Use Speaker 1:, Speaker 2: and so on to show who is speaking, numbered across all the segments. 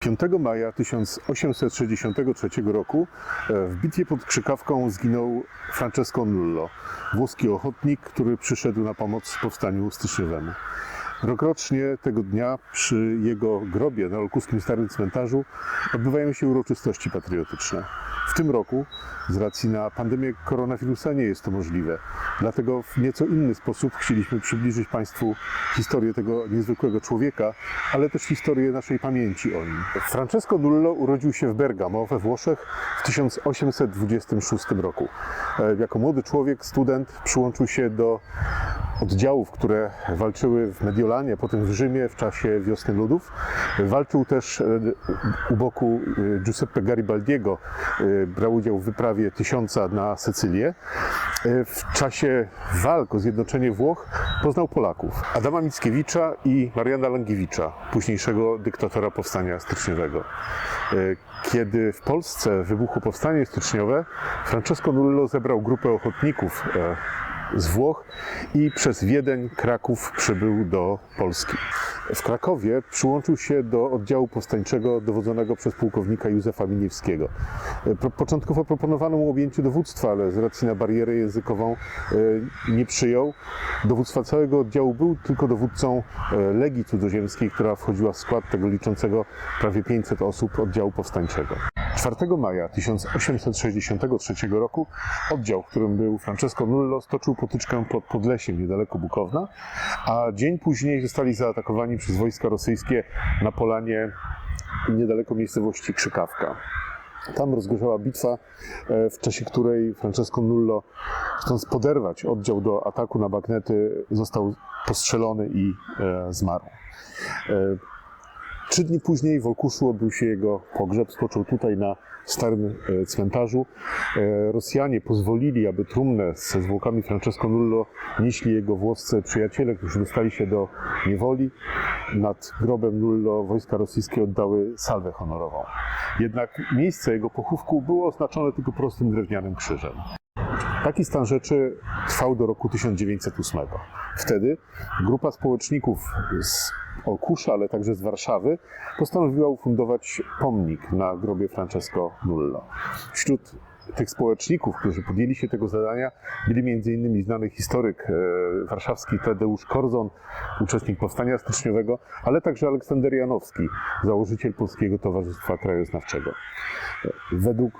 Speaker 1: 5 maja 1863 roku e, w bitwie pod Krzykawką zginął Francesco Nullo, włoski ochotnik, który przyszedł na pomoc powstaniu styczniowemu. Rokrocznie tego dnia przy jego grobie na Olkuskim Starym Cmentarzu odbywają się uroczystości patriotyczne. W tym roku, z racji na pandemię koronawirusa, nie jest to możliwe. Dlatego w nieco inny sposób chcieliśmy przybliżyć Państwu historię tego niezwykłego człowieka, ale też historię naszej pamięci o nim. Francesco Nullo urodził się w Bergamo we Włoszech w 1826 roku. E, Jako młody człowiek, student, przyłączył się do oddziałów, które walczyły w Mediolanie, potem w Rzymie w czasie Wiosny Ludów. Walczył też e, u boku e, Giuseppe Garibaldiego. E, Brał udział w wyprawie tysiąca na Sycylię. W czasie walk o zjednoczenie Włoch poznał Polaków. Adama Mickiewicza i Mariana Langiewicza, późniejszego dyktatora powstania styczniowego. Kiedy w Polsce wybuchło powstanie styczniowe, Francesco Nullo zebrał grupę ochotników z Włoch i przez Wiedeń, Kraków przybył do Polski. W Krakowie przyłączył się do oddziału powstańczego dowodzonego przez pułkownika Józefa Miniewskiego. E, Początkowo proponowano mu objęcie dowództwa, ale z racji na barierę językową e, nie przyjął. Dowództwa całego oddziału był tylko dowódcą e, Legii Cudzoziemskiej, która wchodziła w skład tego liczącego prawie 500 osób oddziału powstańczego. 4 maja 1863 roku oddział, w którym był Francesco Nullo, stoczył potyczkę pod Podlesiem niedaleko Bukowna, a dzień później zostali zaatakowani przez wojska rosyjskie na polanie niedaleko miejscowości Krzykawka. Tam rozgorzała bitwa, e, w czasie której Francesco Nullo, chcąc poderwać oddział do ataku na bagnety, został postrzelony i e, zmarł. E, Trzy dni później w Olkuszu odbył się jego pogrzeb. Spoczął tutaj na starym e, cmentarzu. E, Rosjanie pozwolili, aby trumnę ze zwłokami Francesco Nullo nieśli jego włoscy przyjaciele, którzy dostali się do niewoli. Nad grobem Nullo wojska rosyjskie oddały salwę honorową. Jednak miejsce jego pochówku było oznaczone tylko prostym drewnianym krzyżem. Taki stan rzeczy trwał do roku 1908. Wtedy grupa społeczników z Olkusza, ale także z Warszawy postanowiła ufundować pomnik na grobie Francesco Nullo. Wśród tych społeczników, którzy podjęli się tego zadania, byli m.in. znany historyk e, warszawski Tadeusz Korzon, uczestnik powstania styczniowego, ale także Aleksander Janowski, założyciel Polskiego Towarzystwa Krajoznawczego. E, Według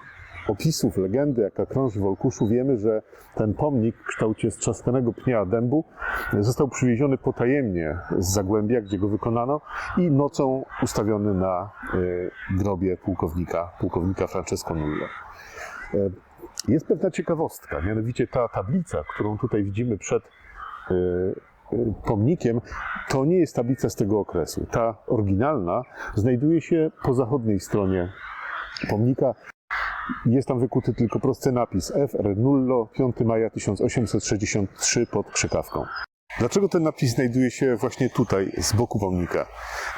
Speaker 1: opisów, legendy, jaka krąży w Olkuszu, wiemy, że ten pomnik w kształcie strzaskanego pnia dębu został przywieziony potajemnie z Zagłębia, gdzie go wykonano i nocą ustawiony na y, grobie pułkownika, pułkownika Francesco Nullo. Y, Jest pewna ciekawostka, mianowicie ta tablica, którą tutaj widzimy przed y, pomnikiem, to nie jest tablica z tego okresu. Ta oryginalna znajduje się po zachodniej stronie pomnika. Jest tam wykuty tylko prosty napis FR Nullo 5 maja 1863 pod krzykawką. Dlaczego ten napis znajduje się właśnie tutaj, z boku pomnika?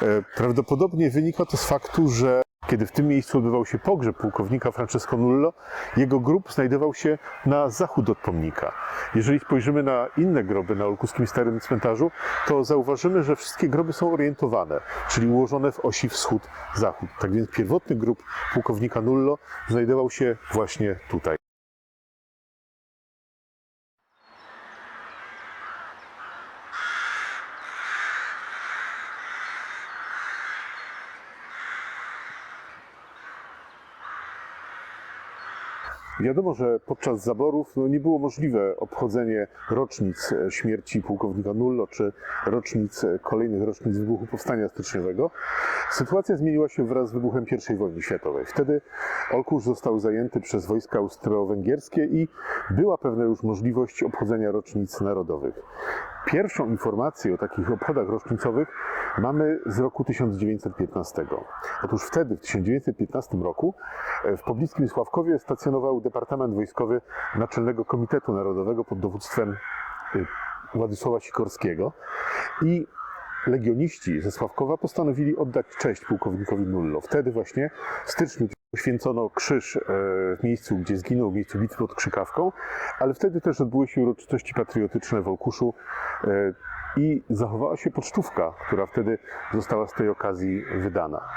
Speaker 1: E, Prawdopodobnie wynika to z faktu, że kiedy w tym miejscu odbywał się pogrzeb pułkownika Francesco Nullo, jego grób znajdował się na zachód od pomnika. Jeżeli spojrzymy na inne groby na Olkuskim Starym Cmentarzu, to zauważymy, że wszystkie groby są orientowane, czyli ułożone w osi wschód-zachód. Tak więc pierwotny grób pułkownika Nullo znajdował się właśnie tutaj. Wiadomo, że podczas zaborów no, nie było możliwe obchodzenie rocznic e, śmierci pułkownika Nullo czy rocznic, e, kolejnych rocznic wybuchu Powstania Styczniowego. Sytuacja zmieniła się wraz z wybuchem I wojny światowej. Wtedy Olkusz został zajęty przez wojska austro-węgierskie i była pewna już możliwość obchodzenia rocznic narodowych. Pierwszą informację o takich obchodach rocznicowych mamy z roku 1915. Otóż wtedy, w 1915 roku, e, w pobliskim Sławkowie stacjonował Departament Wojskowy Naczelnego Komitetu Narodowego pod dowództwem y, Władysława Sikorskiego i legioniści ze Sławkowa postanowili oddać cześć pułkownikowi Nullo. Wtedy właśnie w styczniu poświęcono krzyż e, w miejscu, gdzie zginął, w miejscu bitwy pod Krzykawką, ale wtedy też odbyły się uroczystości patriotyczne w Olkuszu e, i zachowała się pocztówka, która wtedy została z tej okazji wydana.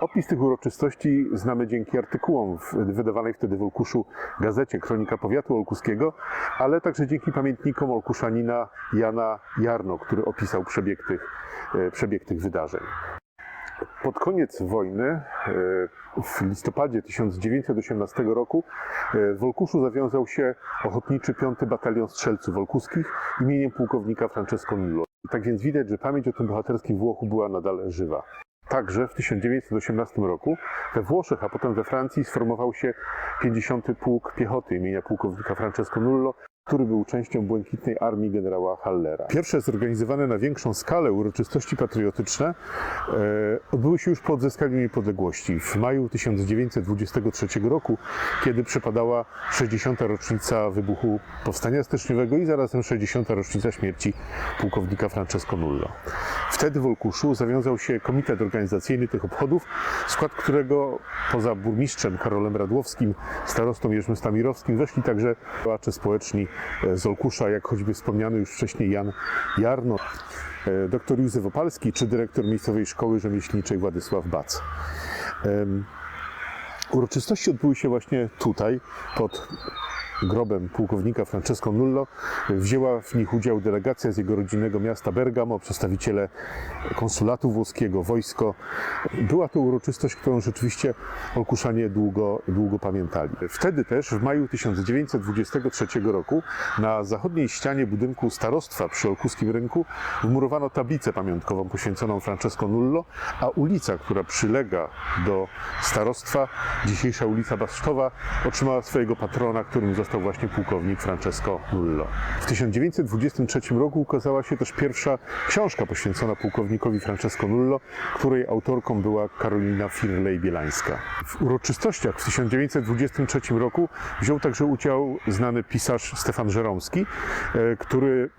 Speaker 1: Opis tych uroczystości znamy dzięki artykułom w wydawanej wtedy w Olkuszu gazecie Kronika Powiatu Olkuskiego, ale także dzięki pamiętnikom olkuszanina Jana Jarno, który opisał przebieg tych, e, przebieg tych wydarzeń. Pod koniec wojny, e, w listopadzie 1918 roku, e, w Olkuszu zawiązał się Ochotniczy 5 Batalion Strzelców Olkuskich imieniem pułkownika Francesco Nullo. Tak więc widać, że pamięć o tym bohaterskim Włochu była nadal żywa. Także w 1918 roku we Włoszech, a potem we Francji sformował się 50. Pułk Piechoty imienia pułkownika Francesco Nullo, który był częścią błękitnej armii generała Hallera. Pierwsze zorganizowane na większą skalę uroczystości patriotyczne e, odbyły się już po odzyskaniu niepodległości w maju 1923 roku, kiedy przypadała 60. rocznica wybuchu Powstania Styczniowego i zarazem 60. rocznica śmierci pułkownika Francesco Nullo. Wtedy w Olkuszu zawiązał się komitet organizacyjny tych obchodów, skład którego poza burmistrzem Karolem Radłowskim, starostą Jerzym Stamirowskim weszli także działacze społeczni z Olkusza, jak choćby wspomniany już wcześniej Jan Jarno, e, dr Józef Opalski czy dyrektor miejscowej szkoły rzemieślniczej Władysław Bac. Uroczystości odbyły się właśnie tutaj, pod grobem pułkownika Francesco Nullo. Wzięła w nich udział delegacja z jego rodzinnego miasta Bergamo, przedstawiciele konsulatu włoskiego, wojsko. Była to uroczystość, którą rzeczywiście Olkuszanie długo, długo pamiętali. Wtedy też, w maju 1923 roku, na zachodniej ścianie budynku starostwa przy Olkuskim Rynku wmurowano tablicę pamiątkową poświęconą Francesco Nullo, a ulica, która przylega do starostwa, dzisiejsza ulica Basztowa, otrzymała swojego patrona, którym został właśnie pułkownik Francesco Nullo. W 1923 roku ukazała się też pierwsza książka poświęcona pułkownikowi Francesco Nullo, której autorką była Karolina Firlej-Bielańska. W uroczystościach w 1923 roku wziął także udział znany pisarz Stefan Żeromski, e, który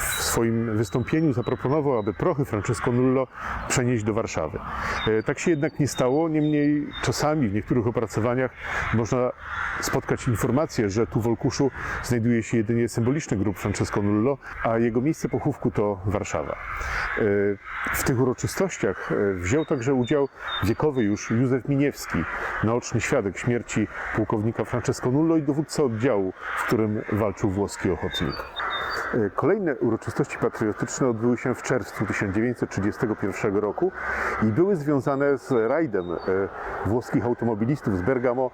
Speaker 1: w swoim wystąpieniu zaproponował, aby prochy Francesco Nullo przenieść do Warszawy. E, Tak się jednak nie stało, niemniej czasami w niektórych opracowaniach można spotkać informację, że tu w Olkuszu znajduje się jedynie symboliczny grób Francesco Nullo, a jego miejsce pochówku to Warszawa. E, W tych uroczystościach e, wziął także udział wiekowy już Józef Miniewski, naoczny świadek śmierci pułkownika Francesco Nullo i dowódca oddziału, w którym walczył włoski ochotnik. E, Kolejne uroczystości patriotyczne odbyły się w czerwcu 1931 roku i były związane z rajdem włoskich automobilistów z Bergamo,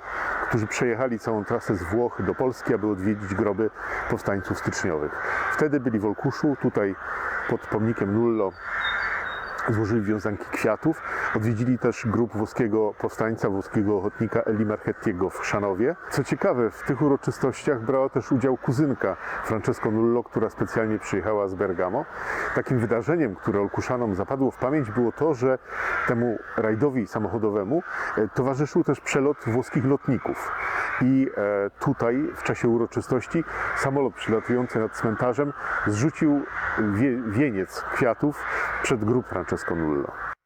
Speaker 1: którzy przejechali całą trasę z Włoch do Polski, aby odwiedzić groby powstańców styczniowych. Wtedy byli w Olkuszu, tutaj pod pomnikiem Nullo złożyli wiązanki kwiatów. Odwiedzili też grób włoskiego powstańca, włoskiego ochotnika Eli Marchettiego w Chrzanowie. Co ciekawe, w tych uroczystościach brała też udział kuzynka Francesco Nullo, która specjalnie przyjechała z Bergamo. Takim wydarzeniem, które Olkuszanom zapadło w pamięć było to, że temu rajdowi samochodowemu e, towarzyszył też przelot włoskich lotników. I e, tutaj w czasie uroczystości samolot przylatujący nad cmentarzem zrzucił wie, wieniec kwiatów przed grób Francesco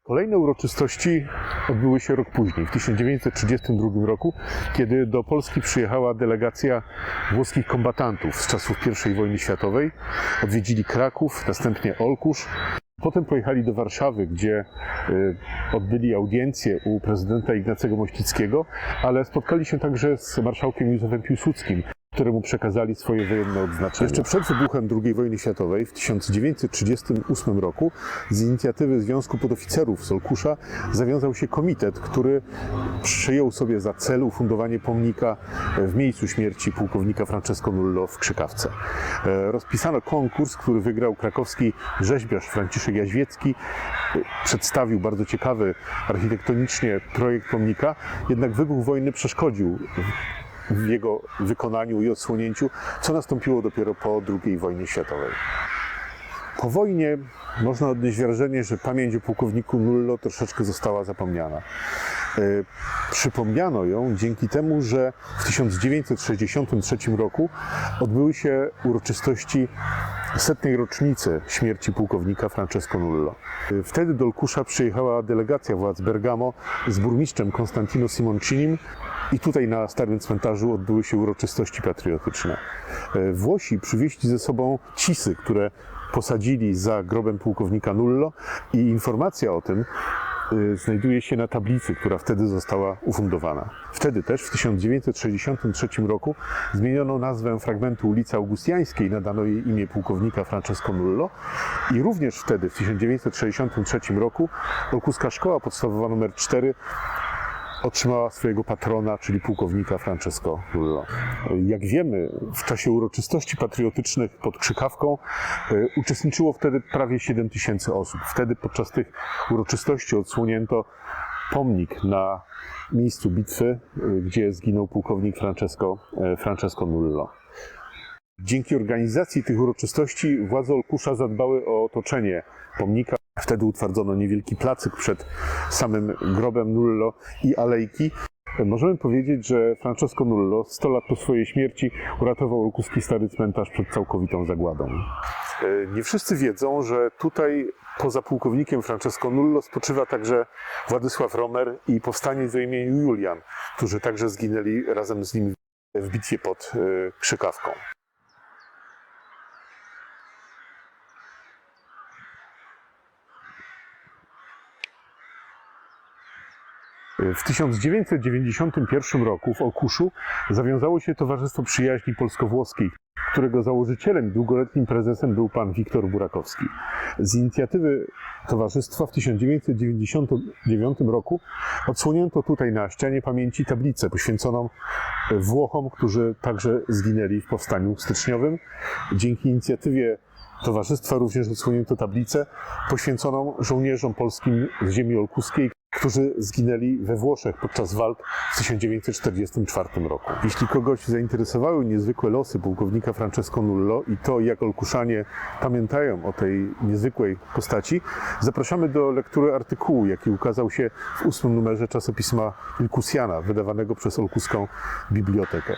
Speaker 1: Kolejne uroczystości odbyły się rok później, w 1932 roku, kiedy do Polski przyjechała delegacja włoskich kombatantów z czasów I wojny światowej. Odwiedzili Kraków, następnie Olkusz. Potem pojechali do Warszawy, gdzie y, odbyli audiencję u prezydenta Ignacego Mościckiego, ale spotkali się także z marszałkiem Józefem Piłsudskim, któremu przekazali swoje wojenne odznaczenia. Jeszcze przed wybuchem II wojny światowej w 1938 roku z inicjatywy Związku Podoficerów z Olkusza zawiązał się komitet, który przyjął sobie za cel ufundowanie pomnika w miejscu śmierci pułkownika Francesco Nullo w Krzykawce. E, Rozpisano konkurs, który wygrał krakowski rzeźbiarz Franciszek Jaźwiecki. E, Przedstawił bardzo ciekawy architektonicznie projekt pomnika, jednak wybuch wojny przeszkodził w jego wykonaniu i odsłonięciu, co nastąpiło dopiero po II wojnie światowej. Po wojnie można odnieść wrażenie, że pamięć o pułkowniku Nullo troszeczkę została zapomniana. E, Przypomniano ją dzięki temu, że w 1963 roku odbyły się uroczystości setnej rocznicy śmierci pułkownika Francesco Nullo. E, Wtedy do Olkusza przyjechała delegacja władz Bergamo z burmistrzem Konstantino Simoncinim i tutaj na Starym Cmentarzu odbyły się uroczystości patriotyczne. E, Włosi przywieźli ze sobą cisy, które posadzili za grobem pułkownika Nullo i informacja o tym y, znajduje się na tablicy, która wtedy została ufundowana. Wtedy też, w 1963 roku, zmieniono nazwę fragmentu ulicy Augustiańskiej, nadano jej imię pułkownika Francesco Nullo i również wtedy, w 1963 roku, Olkuska Szkoła Podstawowa nr 4 otrzymała swojego patrona, czyli pułkownika Francesco Nullo. Jak wiemy, w czasie uroczystości patriotycznych pod Krzykawką e, uczestniczyło wtedy prawie 7 tysięcy osób. Wtedy podczas tych uroczystości odsłonięto pomnik na miejscu bitwy, e, gdzie zginął pułkownik Francesco, e, Francesco Nullo. Dzięki organizacji tych uroczystości władze Olkusza zadbały o otoczenie pomnika. Wtedy utwardzono niewielki placyk przed samym grobem Nullo i alejki. Możemy powiedzieć, że Francesco Nullo 100 lat po swojej śmierci uratował olkuski stary cmentarz przed całkowitą zagładą. E, Nie wszyscy wiedzą, że tutaj poza pułkownikiem Francesco Nullo spoczywa także Władysław Romer i powstaniec o imieniu Julian, którzy także zginęli razem z nim w bitwie pod e, Krzykawką. W 1991 roku w Olkuszu zawiązało się Towarzystwo Przyjaźni Polsko-Włoskiej, którego założycielem i długoletnim prezesem był pan Wiktor Burakowski. Z inicjatywy towarzystwa w 1999 roku odsłonięto tutaj na ścianie pamięci tablicę poświęconą Włochom, którzy także zginęli w powstaniu styczniowym. Dzięki inicjatywie towarzystwa również odsłonięto tablicę poświęconą żołnierzom polskim z ziemi olkuskiej, którzy zginęli we Włoszech podczas walk w 1944 roku. Jeśli kogoś zainteresowały niezwykłe losy pułkownika Francesco Nullo i to, jak Olkuszanie pamiętają o tej niezwykłej postaci, zapraszamy do lektury artykułu, jaki ukazał się w ósmym numerze czasopisma Ilkusiana, wydawanego przez Olkuską Bibliotekę.